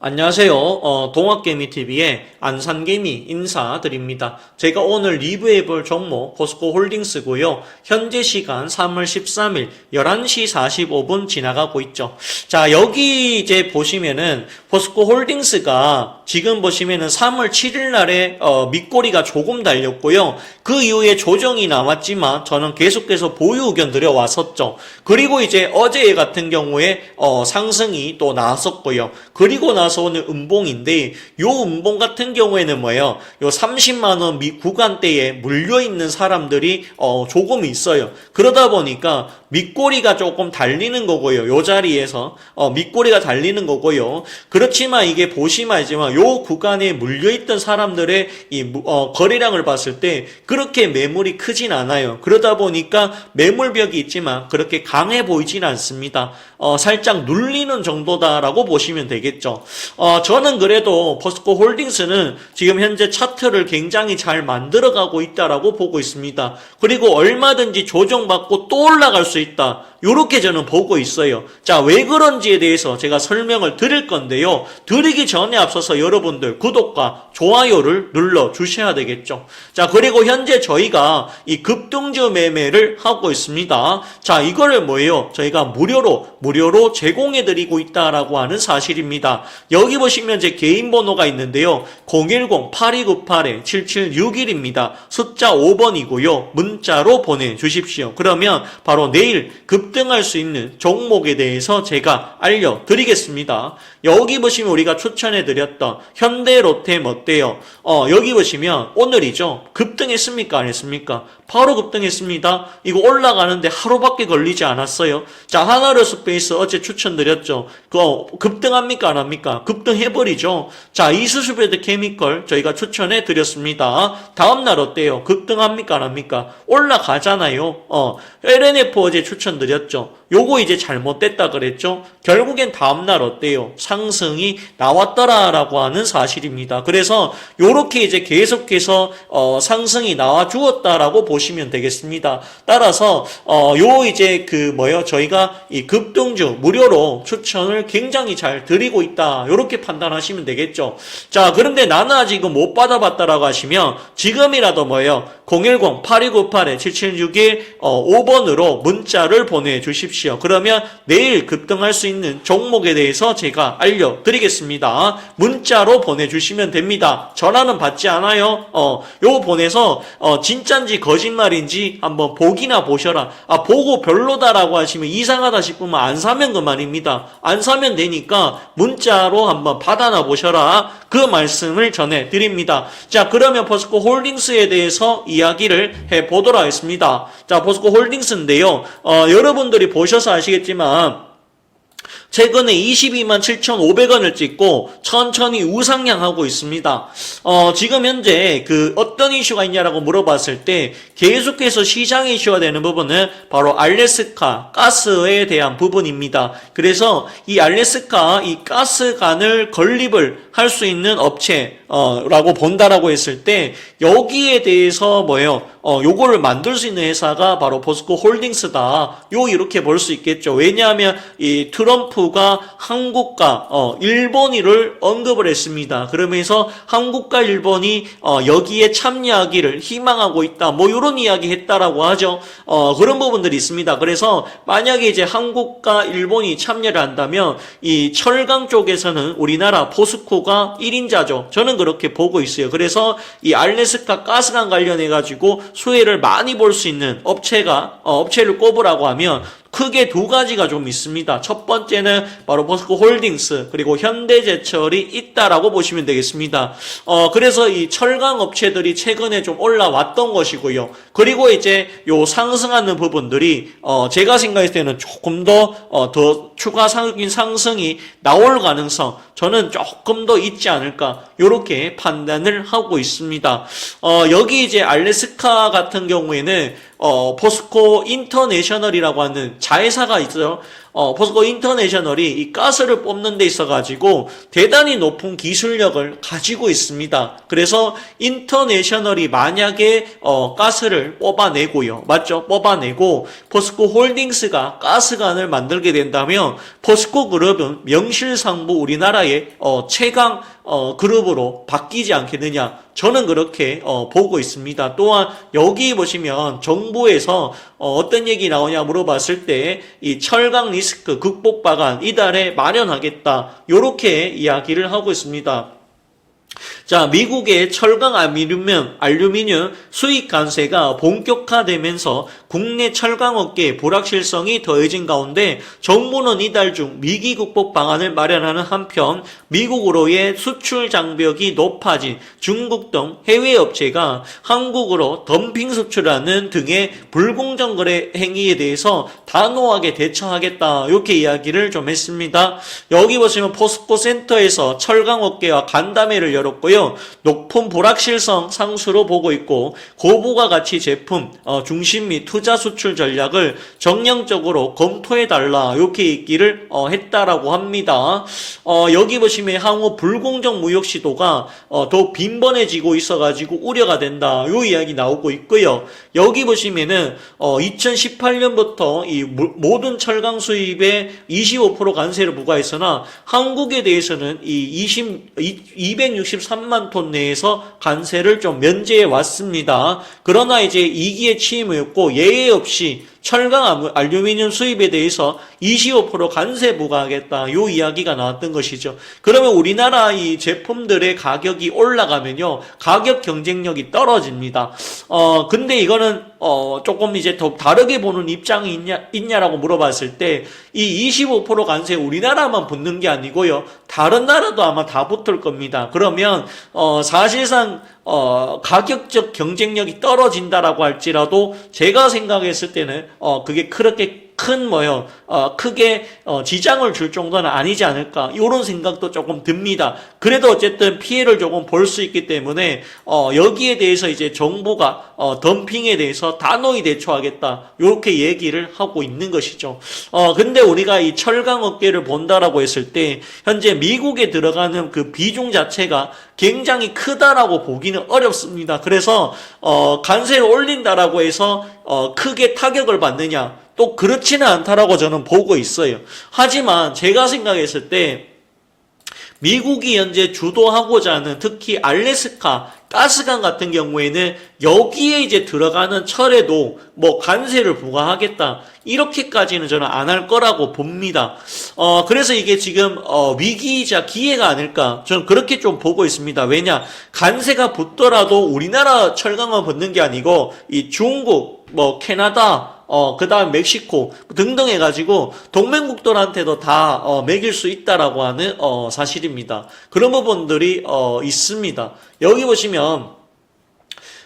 안녕하세요. 어, 동학개미TV의 안산개미 인사드립니다. 제가 오늘 리뷰해볼 종목 포스코 홀딩스고요. 현재 시간 3월 13일 11시 45분 지나가고 있죠. 자, 여기 이제 보시면은 포스코 홀딩스가 지금 보시면은 3월 7일 날에 어, 밑꼬리가 조금 달렸고요. 그 이후에 조정이 나왔지만 저는 계속해서 보유 의견 드려왔었죠. 그리고 이제 어제 같은 경우에 어, 상승이 또 나왔었고요. 그리고 나서 오늘 음봉인데 요 음봉 같은 경우에는 뭐예요? 요 30만 원 미 구간대에 물려 있는 사람들이 어, 조금 있어요. 그러다 보니까 밑꼬리가 조금 달리는 거고요. 요 자리에서 어, 밑꼬리가 달리는 거고요. 그렇지만 이게 보시면 알지만 요 구간에 물려 있던 사람들의 이 무- 어, 거래량을 봤을 때 그렇게 매물이 크진 않아요. 그러다 보니까 매물벽이 있지만 그렇게 강해 보이진 않습니다. 어, 살짝 눌리는 정도다라고 보시면 되겠죠. 어, 저는 그래도 포스코 홀딩스는 지금 현재 차트를 굉장히 잘 만들어가고 있다라고 보고 있습니다. 그리고 얼마든지 조정받고 또 올라갈 수 있다. 요렇게 저는 보고 있어요. 자, 왜 그런지에 대해서 제가 설명을 드릴 건데요. 드리기 전에 앞서서 여러분들 구독과 좋아요를 눌러 주셔야 되겠죠. 자, 그리고 현재 저희가 이 급등주 매매를 하고 있습니다. 자, 이거를 뭐예요? 저희가 무료로, 무료로 제공해 드리고 있다라고 하는 사실입니다. 여기 보시면 제 개인 번호가 있는데요. 010-8298-7761입니다. 숫자 5번이고요. 문자로 보내 주십시오. 그러면 바로 내일 급 등할 수 있는 종목에 대해서 제가 알려드리겠습니다. 여기 보시면 우리가 추천해드렸던 현대 롯데 어때요? 어, 여기 보시면 오늘이죠. 급등했습니까? 안 했습니까? 바로 급등했습니다. 이거 올라가는데 하루밖에 걸리지 않았어요. 자, 하나로 스페이스 어제 추천드렸죠. 그거 급등합니까? 안 합니까? 급등해버리죠. 자, 이수수베드 케미컬 저희가 추천해 드렸습니다. 다음날 어때요? 급등합니까? 안 합니까? 올라가잖아요. 어, LNF 어제 추천드렸죠. 요거 이제 잘못됐다 그랬죠. 결국엔 다음날 어때요? 상승이 나왔더라라고 하는 사실입니다. 그래서 요렇게 이제 계속해서 어, 상승이 나와 주었다라고 보시면 되겠습니다. 따라서 어, 요 이제 그 뭐요? 저희가 이 급등주 무료로 추천을 굉장히 잘 드리고 있다. 요렇게 판단하시면 되겠죠. 자, 그런데 나는 아직 이거 못 받아봤다라고 하시면 지금이라도 뭐예요? 010-8298-7761 어, 5번으로 문자를 보내주십시오. 그러면 내일 급등할 수 있는 종목에 대해서 제가 알려드리겠습니다. 문자로 보내주시면 됩니다. 전화는 받지 않아요. 어, 요거 보내서 어, 진짠지 거짓말인지 한번 보기나 보셔라. 아, 보고 별로다라고 하시면 이상하다 싶으면 안 사면 그만입니다. 안 사면 되니까 문자로 한번 받아나 보셔라. 그 말씀을 전해드립니다. 자, 그러면 포스코 홀딩스에 대해서 이야기를 해보도록 하겠습니다. 자, 포스코 홀딩스인데요. 어, 여러분들이 보 셔서 아시겠지만, 최근에 22만 7,500원을 찍고 천천히 우상향하고 있습니다. 어, 지금 현재 그 어떤 이슈가 있냐라고 물어봤을 때 계속해서 시장 이슈가 되는 부분은 바로 알래스카 가스에 대한 부분입니다. 그래서 이 알래스카 이 가스관을 건립을 할 수 있는 업체 어, 라고 본다라고 했을 때 여기에 대해서 뭐예요? 어, 요거를 만들 수 있는 회사가 바로 포스코 홀딩스다. 요 이렇게 볼 수 있겠죠. 왜냐하면 이 트럼프 가 한국과 어, 일본이를 언급을 했습니다. 그러면서 한국과 일본이 어, 여기에 참여하기를 희망하고 있다. 뭐 이런 이야기 했다라고 하죠. 어, 그런 부분들이 있습니다. 그래서 만약에 이제 한국과 일본이 참여를 한다면 이 철강 쪽에서는 우리나라 포스코가 1인자죠. 저는 그렇게 보고 있어요. 그래서 이 알래스카 가스관 관련해 가지고 수혜를 많이 볼 수 있는 업체가 어, 업체를 꼽으라고 하면 크게 두 가지가 좀 있습니다. 첫 번째는 바로 포스코 홀딩스 그리고 현대제철이 있다라고 보시면 되겠습니다. 어 그래서 이 철강 업체들이 최근에 좀 올라왔던 것이고요. 그리고 이제 요 상승하는 부분들이 어 제가 생각했을 때는 조금 더어더 추가 상인 상승이 나올 가능성 저는 조금 더 있지 않을까 요렇게 판단을 하고 있습니다. 어 여기 이제 알래스카 같은 경우에는 어, 포스코 인터내셔널이라고 하는 자회사가 있어요. 어, 포스코 인터내셔널이 이 가스를 뽑는 데 있어가지고 대단히 높은 기술력을 가지고 있습니다. 그래서 인터내셔널이 만약에 어, 가스를 뽑아내고요. 맞죠? 뽑아내고 포스코 홀딩스가 가스관을 만들게 된다면 포스코 그룹은 명실상부 우리나라의 어, 최강 어, 그룹으로 바뀌지 않겠느냐. 저는 그렇게 어, 보고 있습니다. 또한 여기 보시면 정부에서 어, 떤 얘기 나오냐 물어봤을 때 이 철강 리스크 극복 방안 이달에 마련하겠다. 요렇게 이야기를 하고 있습니다. 자, 미국의 철강 알루미늄, 알루미늄 수입 관세가 본격화되면서 국내 철강 업계의 불확실성이 더해진 가운데 정부는 이달 중 위기 극복 방안을 마련하는 한편 미국으로의 수출 장벽이 높아진 중국 등 해외 업체가 한국으로 덤핑 수출하는 등의 불공정 거래 행위에 대해서 단호하게 대처하겠다. 이렇게 이야기를 좀 했습니다. 여기 보시면 포스코 센터에서 철강 업계와 간담회를 열었고요. 높은 불확실성 상수로 보고 있고 고부가 가치 제품 어, 중심 및 투자 수출 전략을 정량적으로 검토해 달라 이렇게 얘기를 어, 했다라고 합니다. 어, 여기 보시면 향후 불공정 무역 시도가 어, 더 빈번해지고 있어가지고 우려가 된다. 요 이야기 나오고 있고요. 여기 보시면은 어, 2018년부터 이 모- 모든 철강 수입에 25% 관세를 부과했으나 한국에 대해서는 이 20, 263만 톤 내에서 관세를 좀 면제해 왔습니다. 그러나 이제 이기에 취임했고 예외 없이 철강 알루- 알루미늄 수입에 대해서 25% 관세 부과하겠다. 요 이야기가 나왔던 것이죠. 그러면 우리나라 이 제품들의 가격이 올라가면요. 가격 경쟁력이 떨어집니다. 어, 근데 이거는 어, 조금 이제 더 다르게 보는 입장이 있냐, 있냐라고 물어봤을 때, 이 25% 관세 우리나라만 붙는 게 아니고요. 다른 나라도 아마 다 붙을 겁니다. 그러면, 어, 사실상, 어, 가격적 경쟁력이 떨어진다라고 할지라도, 제가 생각했을 때는, 어, 그게 그렇게 큰 뭐요, 어, 크게, 어, 지장을 줄 정도는 아니지 않을까, 이런 생각도 조금 듭니다. 그래도 어쨌든 피해를 조금 볼 수 있기 때문에, 어, 여기에 대해서 이제 정부가, 어, 덤핑에 대해서 단호히 대처하겠다, 이렇게 얘기를 하고 있는 것이죠. 어, 근데 우리가 이 철강 업계를 본다라고 했을 때, 현재 미국에 들어가는 그 비중 자체가 굉장히 크다라고 보기는 어렵습니다. 그래서, 어, 관세를 올린다라고 해서, 어, 크게 타격을 받느냐, 또 그렇지는 않다라고 저는 보고 있어요. 하지만 제가 생각했을 때 미국이 현재 주도하고자 하는 특히 알래스카 가스관 같은 경우에는 여기에 이제 들어가는 철에도 뭐 관세를 부과하겠다 이렇게까지는 저는 안 할 거라고 봅니다. 어 그래서 이게 지금 어 위기이자 기회가 아닐까 저는 그렇게 좀 보고 있습니다. 왜냐 관세가 붙더라도 우리나라 철강만 붙는 게 아니고 이 중국 뭐 캐나다 어, 그 다음 멕시코 등등 해가지고 동맹국들한테도 다 어, 매길 수 있다라고 하는 어, 사실입니다. 그런 부분들이 어, 있습니다. 여기 보시면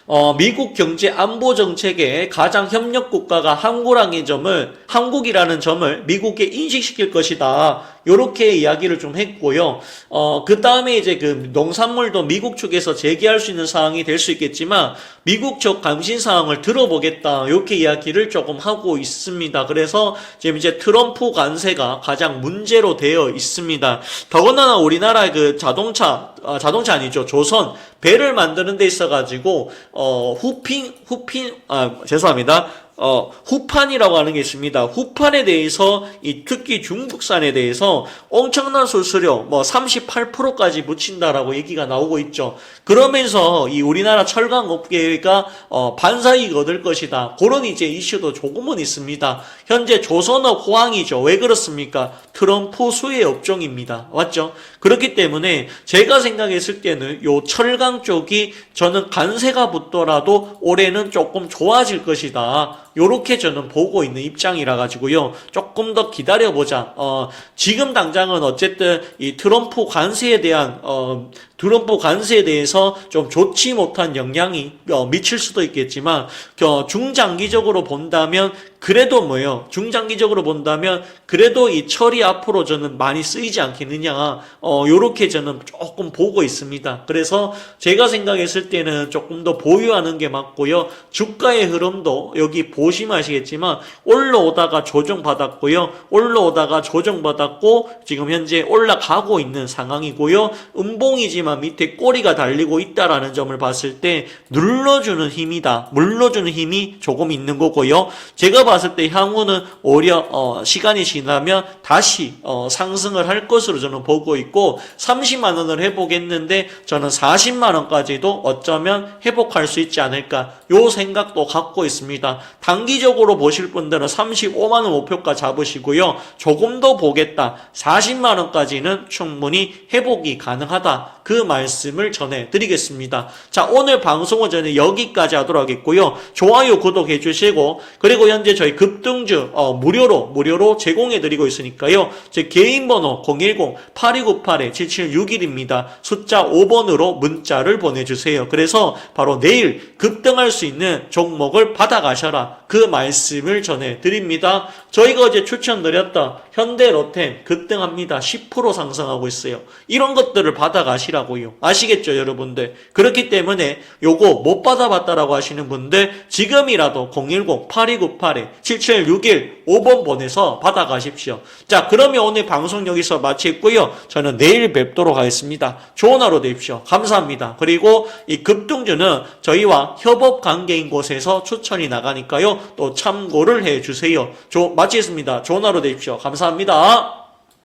어, 미국 경제 안보 정책의 가장 협력 국가가 한국이라는 점을 한국이라는 점을 미국에 인식시킬 것이다. 요렇게 이야기를 좀 했고요. 어, 그 다음에 이제 그 농산물도 미국 측에서 제기할 수 있는 사항이 될 수 있겠지만 미국 쪽 감신 사항을 들어보겠다. 이렇게 이야기를 조금 하고 있습니다. 그래서 지금 이제 트럼프 관세가 가장 문제로 되어 있습니다. 더군다나 우리나라 그 자동차 아, 자동차 아니죠. 조선 배를 만드는 데 있어 가지고 어 후핑 후핑 아 죄송합니다. 어, 후판이라고 하는 게 있습니다. 후판에 대해서 이 특히 중국산에 대해서 엄청난 수수료 뭐 38%까지 붙인다라고 얘기가 나오고 있죠. 그러면서 이 우리나라 철강 업계가 어, 반사이익 얻을 것이다. 그런 이제 이슈도 조금은 있습니다. 현재 조선업 호황이죠. 왜 그렇습니까? 트럼프 수혜 업종입니다. 맞죠? 그렇기 때문에 제가 생각했을 때는 요 철강 쪽이 저는 관세가 붙더라도 올해는 조금 좋아질 것이다. 요렇게 저는 보고 있는 입장이라 가지고요. 조금 더 기다려 보자. 어, 지금 당장은 어쨌든 이 트럼프 관세에 대한 어, 드럼프 관세에 대해서 좀 좋지 못한 영향이 어, 미칠 수도 있겠지만 어, 중장기적으로 본다면 그래도 뭐예요? 중장기적으로 본다면 그래도 이 철이 앞으로 저는 많이 쓰이지 않겠느냐 어 요렇게 저는 조금 보고 있습니다. 그래서 제가 생각했을 때는 조금 더 보유하는 게 맞고요. 주가의 흐름도 여기 보시면 아시겠지만 올라오다가 조정받았고요. 올라오다가 조정받았고 지금 현재 올라가고 있는 상황이고요. 음봉이지만 밑에 꼬리가 달리고 있다라는 점을 봤을 때 눌러주는 힘이다. 물러주는 힘이 조금 있는 거고요. 제가 봤을 때 향후는 오히려 어, 시간이 지나면 다시 어, 상승을 할 것으로 저는 보고 있고 30만 원을 회복했는데 저는 40만 원까지도 어쩌면 회복할 수 있지 않을까 요 생각도 갖고 있습니다. 단기적으로 보실 분들은 35만 원 목표가 잡으시고요. 조금 더 보겠다. 40만 원까지는 충분히 회복이 가능하다. 그 말씀을 전해 드리겠습니다. 자, 오늘 방송은 저는 여기까지 하도록 하겠고요. 좋아요, 구독해 주시고 그리고 현재 저희 급등주 어, 무료로 무료로 제공해 드리고 있으니까요. 제 개인 번호 010-8298-7761입니다. 숫자 5번으로 문자를 보내 주세요. 그래서 바로 내일 급등할 수 있는 종목을 받아 가셔라. 그 말씀을 전해 드립니다. 저희가 어제 추천드렸던 현대 로템 급등합니다. 10% 상승하고 있어요. 이런 것들을 받아 가시 라고요. 아시겠죠, 여러분들? 그렇기 때문에 요거 못 받아봤다라고 하시는 분들 지금이라도 010-8298-7761 5번 보내서 받아 가십시오. 자, 그러면 오늘 방송 여기서 마치고요. 저는 내일 뵙도록 하겠습니다. 좋은 하루 되십시오. 감사합니다. 그리고 이 급등주는 저희와 협업 관계인 곳에서 추천이 나가니까요. 또 참고를 해 주세요. 조, 마치겠습니다. 좋은 하루 되십시오. 감사합니다.